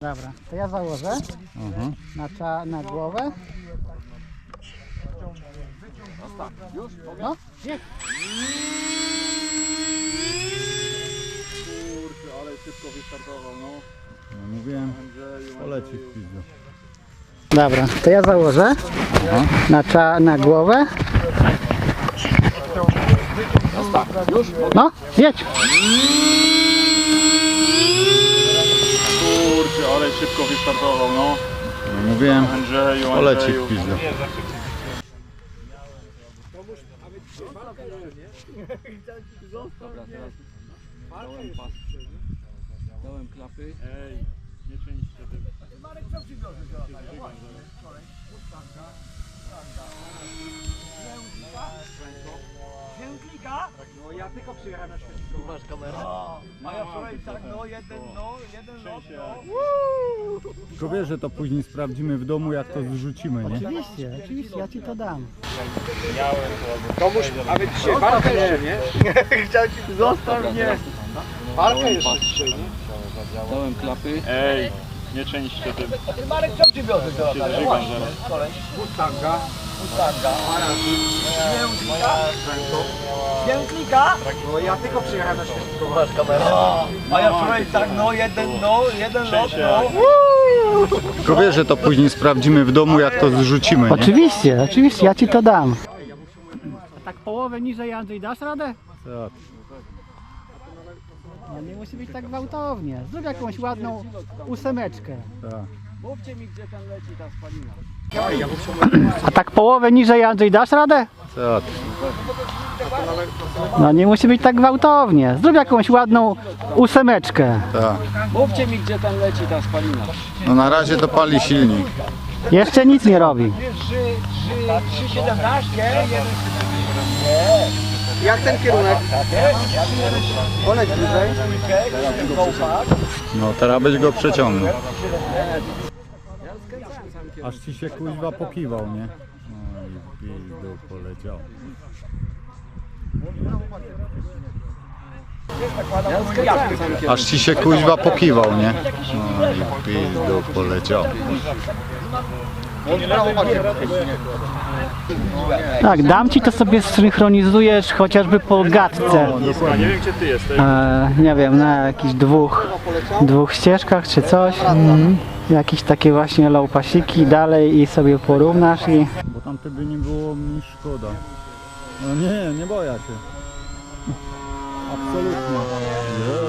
Dobra, to ja założę Mhm. na, cza, na głowę. No, nie. Kurczę, ale szybko wystartował, no. No, mówiłem, poleci w pizdu. Dobra, to ja założę na, cza, na głowę. No, jedź. Ale szybko wystartował, no. No, mówiłem, Andrzeju, poleci Andrzeju. w pizdu. Dałem klapy. Ej, nie czyńcie tym. No ja tylko przyjechałem na świetlicę. Masz kamerę? A ja wczoraj tak, no jeden, no, jeden lot, no. Tylko wiesz, że to później sprawdzimy w domu, jak to zrzucimy, nie? Oczywiście, oczywiście, ja ci to dam. Komuś, a wy dzisiaj walkę jeszcze, nie? Chciał ci zostaw mnie. Walkę jeszcze dzisiaj, nie? Dałem klapy. Ej, nie czyńcie tym. Ty Marek co przywiozłeś do Się zżygam zaraz. Mustanga. Mustanga. Świętlika. Świętlika? No ja tylko przyjechałem na. Masz kamerę? A ja wczoraj tak, no jeden, no, jeden lot, no. Tylko wiesz, że to później sprawdzimy w domu, jak to zrzucimy, nie? Oczywiście, oczywiście, ja ci to dam. A tak połowę niżej, Andrzej, dasz radę? Tak. No nie musi być tak gwałtownie. Zrób jakąś ładną ósemeczkę. tak. Mówcie mi, gdzie ten leci ta spalina. A tak połowę niżej, Andrzej, dasz radę? Tak. No nie musi być tak gwałtownie. Zrób jakąś ładną ósemeczkę. tak. Mówcie mi, gdzie ten leci ta spalina. No na razie to pali silnik. Jeszcze nic nie robi. 3, 3, 17, jeden... Jak ten kierunek? Poleć bliżej. No teraz byś go przeciągnął. Aż ci się kuźwa pokiwał, nie? No i pizdu poleciał. Aż ci się kuźwa pokiwał, nie? No i pizdu poleciał. Tak, dam ci to sobie zsynchronizujesz chociażby po gadce. A nie wiem, gdzie ty jesteś. E, nie wiem, na jakichś dwóch, dwóch ścieżkach czy coś. Jakieś takie właśnie low pasiki dalej i sobie porównasz i Bo tam by nie było mi szkoda. No nie, nie boję się. Absolutnie. Nie.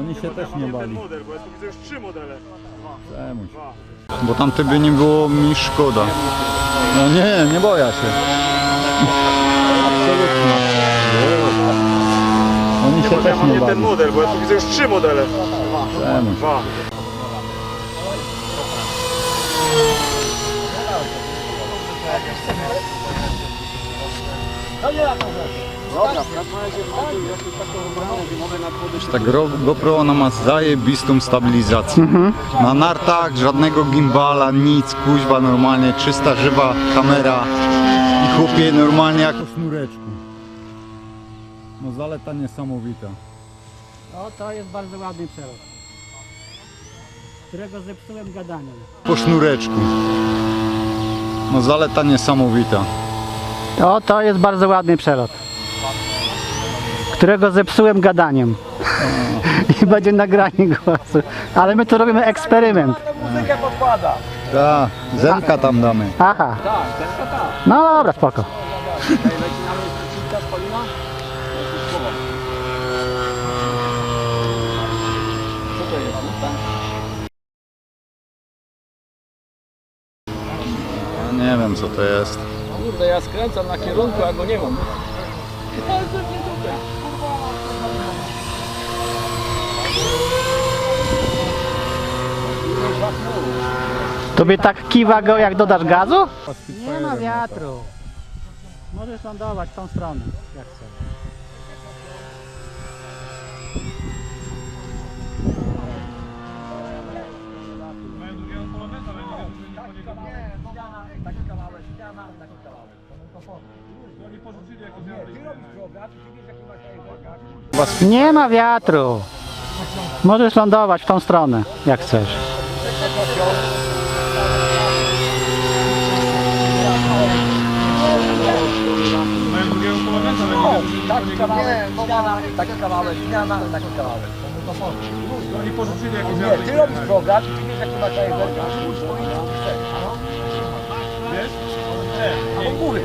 Oni się też nie bali. model, bo ja tu widzę już trzy modele. Czemuś. Bo tam by nie było mi szkoda. No nie, nie boję się. Absolutnie. Nie. Oni się też nie nie ten bali. model, bo ja tu widzę już trzy modele. Czemuś. Dwa. Ta gro- GoPro ona ma zajebistą stabilizację. Na nartach żadnego gimbala, nic, kuźwa normalnie, czysta żywa kamera i chłopie normalnie jak po sznureczku. No zaleta niesamowita. O, to jest bardzo ładny przelot. Którego zepsułem gadaniem. Po sznureczku. No zaleta niesamowita. O, to jest bardzo ładny przelot. Którego zepsułem gadaniem. I będzie nagranie głosu. Ale my tu robimy eksperyment. Muzykę podkłada. Tak, zemka tam damy. Aha. No dobra, spoko. Ja nie wiem co to jest. Kurde, ja skręcam na kierunku, a go nie mam. Tobie tak kiwa go, jak dodasz gazu? Nie ma wiatru. Możesz lądować w tą stronę, jak chcesz. Nie ma wiatru. Możesz lądować w tą stronę, jak chcesz. Taki kawałek, taki kawałek, zmiana, taki kawałek. Oni jakieś Nie, ty robisz program ty wiesz jaki masz? Nie, Od góry.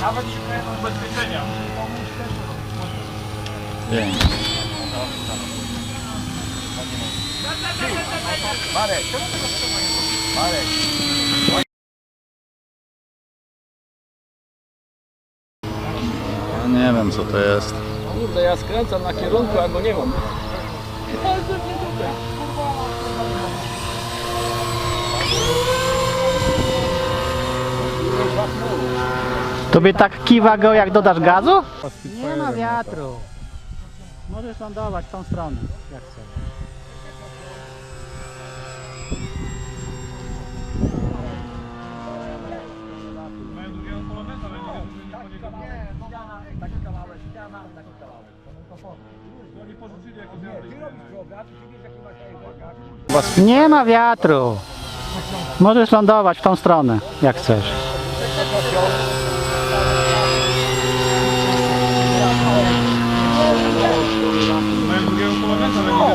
nawet nie ubezpieczenia. Marek. Marek. Ja nie wiem co to jest. Kurde, ja skręcam na kierunku, a go nie mam. Tobie tak kiwa go, jak dodasz gazu? Nie ma wiatru. Możesz lądować w tą stronę, jak chcesz. Nie ma wiatru. Możesz lądować w tą stronę, jak chcesz.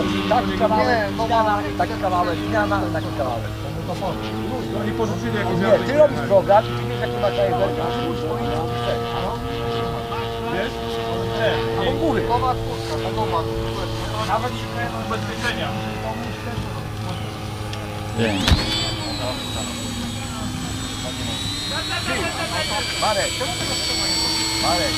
Ale nie Taki kawałek, zmiana, taki kawałek, zmiana, taki kawałek. Oni porzucili jakieś Nie, ty robisz program i ty wiesz jaki masz kajwerka. wiesz? Nie, Od góry. nawet nie ubezpieczenia. Pięć. Marek. Marek.